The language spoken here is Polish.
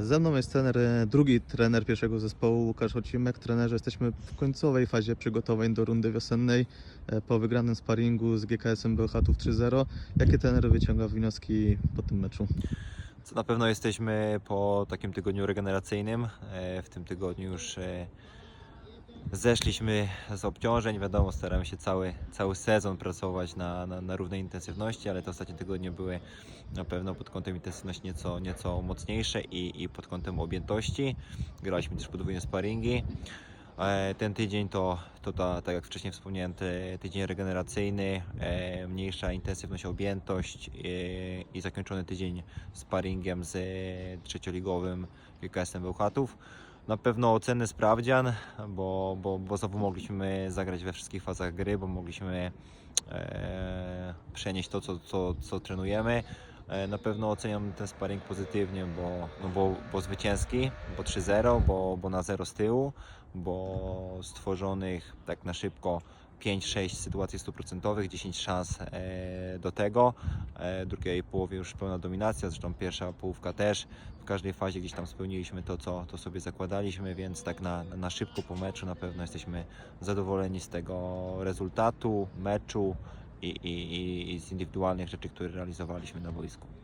Ze mną jest trener, e, drugi trener pierwszego zespołu, Łukasz Ocimek. Trenerze, jesteśmy w końcowej fazie przygotowań do rundy wiosennej e, po wygranym sparingu z GKS-em Bełchatów 3-0. Jakie trener wyciąga wnioski po tym meczu? Co na pewno jesteśmy po takim tygodniu regeneracyjnym. E, W tym tygodniu już zeszliśmy z obciążeń. Wiadomo, staramy się cały, cały sezon pracować na, na, na równej intensywności, ale te ostatnie tygodnie były na pewno pod kątem intensywności nieco, nieco mocniejsze i, i pod kątem objętości. Graliśmy też podwójne sparingi. E, Ten tydzień to, to ta, tak jak wcześniej wspomniałem, ty, tydzień regeneracyjny, e, mniejsza intensywność, objętość e, i zakończony tydzień sparingiem z trzecioligowym GKS-em Bełchatów. Na pewno cenny sprawdzian, bo, bo, bo znowu mogliśmy zagrać we wszystkich fazach gry, bo mogliśmy e, przenieść to, co, co, co trenujemy. E, Na pewno oceniam ten sparring pozytywnie, bo, no bo, bo zwycięski, bo 3-0, bo, bo na 0 z tyłu, bo stworzonych tak na szybko 5-6 sytuacji stuprocentowych, 10 szans e, do tego. E, drugiej połowie już pełna dominacja, zresztą pierwsza połówka też. W każdej fazie gdzieś tam spełniliśmy to, co to sobie zakładaliśmy, więc tak na, na szybko po meczu na pewno jesteśmy zadowoleni z tego rezultatu, meczu i, i, i z indywidualnych rzeczy, które realizowaliśmy na boisku.